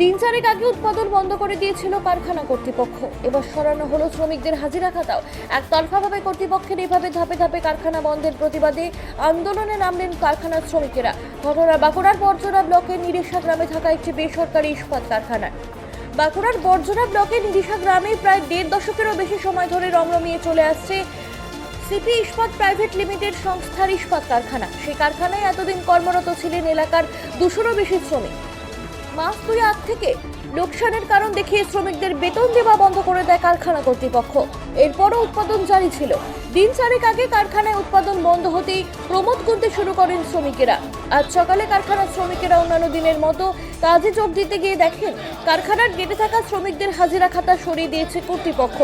দিন চারেক আগে উৎপাদন বন্ধ করে দিয়েছিল কারখানা কর্তৃপক্ষ। এবার সরানো হলো শ্রমিকদের হাজিরা খাতাও। একতরফাভাবে কর্তৃপক্ষের এভাবে ধাপে ধাপে কারখানা বন্ধের প্রতিবাদে আন্দোলনে নামলেন কারখানার শ্রমিকেরা। ঘটনা বাঁকুড়ার বর্জরা ব্লকের নিরিশা গ্রামে থাকা একটি বেসরকারি ইস্পাত কারখানার বাঁকুড়ার বর্জরা ব্লকের নিরিশা গ্রামে প্রায় দেড় দশকেরও বেশি সময় ধরে রমরমিয়ে চলে আসছে সিপি ইস্পাত প্রাইভেট লিমিটেড সংস্থার ইস্পাত কারখানা। সেই কারখানায় এতদিন কর্মরত ছিলেন এলাকার দুশোরও বেশি শ্রমিক। মাস দুই আগ থেকে লোকসানের কারণ দেখিয়ে শ্রমিকদের বেতন দেওয়া বন্ধ করে দেয় কারখানা কর্তৃপক্ষ। এরপরও উৎপাদন জারি ছিল। দিন চারেক আগে কারখানায় উৎপাদন বন্ধ হতেই প্রমোদ করতে শুরু করেন শ্রমিকেরা। আজ সকালে কারখানার শ্রমিকেরা অন্যান্য দিনের মতো কাজে যোগ দিতে গিয়ে দেখেন, কারখানার গেটে থাকা শ্রমিকদের হাজিরা খাতা সরিয়ে দিয়েছে কর্তৃপক্ষ।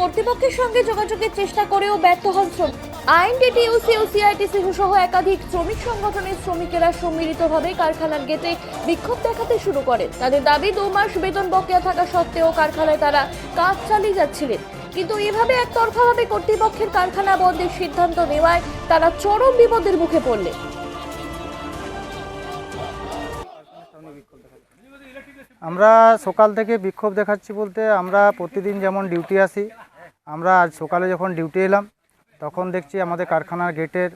কর্তৃপক্ষের সঙ্গে যোগাযোগের চেষ্টা করেও ব্যর্থ হন শ্রমিক। আইনডিটি ইউসি ও সিআইটিসি সহ একাধিক শ্রমিক সংগঠনের শ্রমিকেরা সম্মিলিতভাবে কারখানার গেটে বিক্ষোভ দেখাতে শুরু করে তাদের দাবি, দু মাস বেতন বকেয়া থাকা সত্ত্বেও কারখানায় তারা কাজ চালিয়ে যাচ্ছিলেন। কিন্তু এভাবে একতরফাভাবে কর্তৃপক্ষের কারখানা বন্ধের সিদ্ধান্ত নেওয়ায় তারা চরম বিপদের মুখে পড়লেন। আমরা সকাল থেকে বিক্ষোভ দেখাচ্ছি বলতে আমরা প্রতিদিন যেমন ডিউটি আসি আমরা আজ সকালে যখন ডিউটি এলাম, তখন দেখছি আমাদের কারখানার গেটের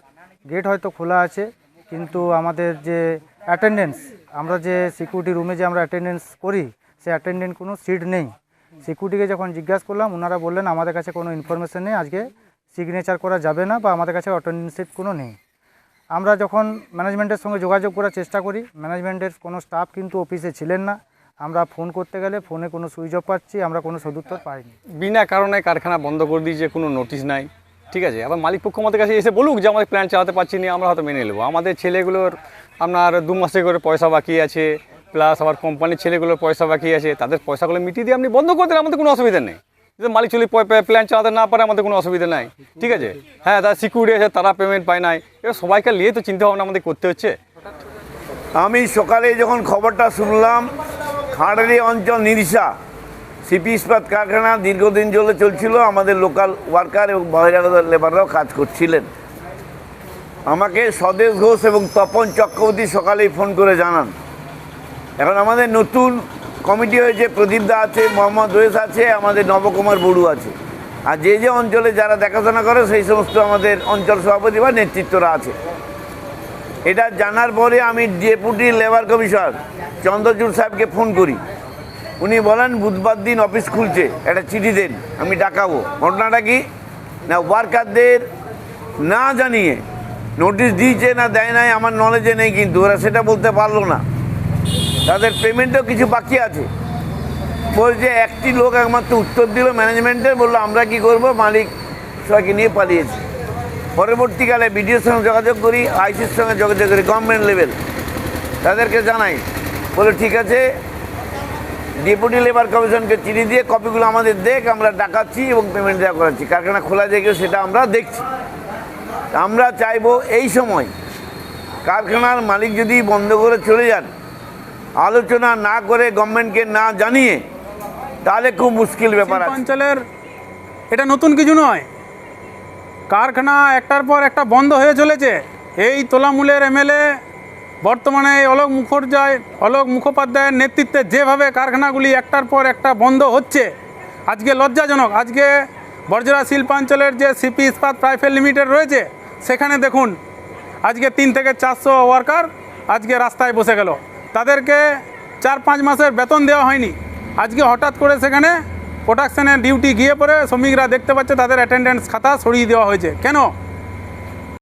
গেট হয়তো খোলা আছে, কিন্তু আমাদের যে অ্যাটেন্ডেন্স আমরা যে সিকিউরিটি রুমে যে আমরা অ্যাটেন্ডেন্স করি, সে অ্যাটেন্ডেন্ট কোনো সিট নেই। সিকিউরিটিকে যখন জিজ্ঞাসা করলাম ওনারা বললেন, আমাদের কাছে কোনো ইনফরমেশান নেই, আজকে সিগনেচার করা যাবে না বা আমাদের কাছে অ্যাটেন্ডেন্স সিট কোনো নেই। আমরা যখন ম্যানেজমেন্টের সঙ্গে যোগাযোগ করার চেষ্টা করি ম্যানেজমেন্টের কোনো স্টাফ কিন্তু অফিসে ছিলেন না। আমরা ফোন করতে গেলে ফোনে কোনো সুইচ অফ পাচ্ছি আমরা কোনো সদুত্তর পাইনি। বিনা কারণে কারখানা বন্ধ করে দিয়েছে কোনো নোটিশ নাই। ঠিক আছে আবার মালিক পক্ষ আমাদের কাছে এসে বলুক যে আমাদের প্ল্যান চালাতে পারছি না আমরা হয়তো মেনে নেব। আমাদের ছেলেগুলোর আপনার দু মাসে করে পয়সা বাকি আছে প্লাস আবার কোম্পানির ছেলেগুলোর পয়সা বাকি আছে তাদের পয়সাগুলো মিটিয়ে দিয়ে আপনি বন্ধ করে দিলে আমাদের কোনো অসুবিধা নেই। যদি মালিক চলে প্ল্যান চালাতে না পারে আমাদের কোনো অসুবিধা নাই। ঠিক আছে হ্যাঁ তারা সিকিউরিটি আছে তারা পেমেন্ট পায় নাই। এবার সবাইকে নিয়ে তো চিন্তা ভাবনা আমাদের করতে হচ্ছে। আমি সকালে যখন খবরটা শুনলাম খাঁড়ারি অঞ্চল নিরিশা। সিপি ইস্পাত কারখানা দীর্ঘদিন চলে চলছিল, আমাদের লোকাল ওয়ার্কার এবং বহিরাগত লেবাররাও কাজ করছিলেন। আমাকে স্বদেশ ঘোষ এবং তপন চক্রবর্তী সকালেই ফোন করে জানান। এখন আমাদের নতুন কমিটি হয়েছে, প্রদীপ দা আছে, মোহাম্মদ রয়েস আছে, আমাদের নবকুমার বড়ু আছে। আর যে যে অঞ্চলে যারা দেখাশোনা করে, সেই সমস্ত আমাদের অঞ্চল সভাপতি বা নেতৃত্বরা আছে। এটা জানার পরে আমি ডেপুটি লেবার কমিশনার চন্দ্রচূড় সাহেবকে ফোন করি। উনি বলেন, বুধবার দিন অফিস খুলছে, একটা চিঠি দেন, আমি ডাকাবো। ঘটনাটা কি? না, ওয়ার্কারদের না জানিয়ে নোটিশ দিয়েছে না দেয় নাই, আমার নলেজে নেই কিন্তু, ওরা সেটা বলতে পারল না। তাদের পেমেন্টও কিছু বাকি আছে। বলছে একটি লোক একমাত্র উত্তর দিল ম্যানেজমেন্টের বলল, আমরা কি করব? মালিক সবাইকে নিয়ে পালিয়েছে। পরবর্তীকালে বিডিওর সঙ্গে যোগাযোগ করি আইসির সঙ্গে যোগাযোগ করি গভর্নমেন্ট লেভেল তাদেরকে জানাই বলে ঠিক আছে ডেপুটি লেবার কমিশনকে চিঠি দিয়ে কপিগুলো আমাদের দেখ আমরা ডাকাচ্ছি এবং পেমেন্ট দেওয়া করাচ্ছি। কারখানা খোলা দেখেও সেটা আমরা দেখছি। আমরা চাইব এই সময় কারখানার মালিক যদি বন্ধ করে চলে যান আলোচনা না করে গভর্নমেন্টকে না জানিয়ে তাহলে খুব মুশকিল ব্যাপার শিল্পাঞ্চলের এটা নতুন কিছু নয়। কারখানা একটার পর একটা বন্ধ হয়ে চলেছে। এই তোলামূলের এমএলএ বর্তমানে এই অলোক মুখোপাধ্যায়, অলোক মুখোপাধ্যায়ের নেতৃত্বে যেভাবে কারখানাগুলি একটার পর একটা বন্ধ হচ্ছে, আজকে লজ্জাজনক। আজকে বর্জরা শিল্পাঞ্চলের যে সিপি ইস্পাত প্রাইভেট লিমিটেড রয়েছে, সেখানে দেখুন, আজকে তিন থেকে চারশো ওয়ার্কার আজকে রাস্তায় বসে গেল। তাদেরকে চার পাঁচ মাসের বেতন দেওয়া হয়নি। আজকে হঠাৎ করে সেখানে প্রোডাকশনের ডিউটি গিয়ে পরে শ্রমিকরা দেখতে পাচ্ছে তাদের অ্যাটেন্ডেন্স খাতা সরিয়ে দেওয়া হয়েছে। কেন?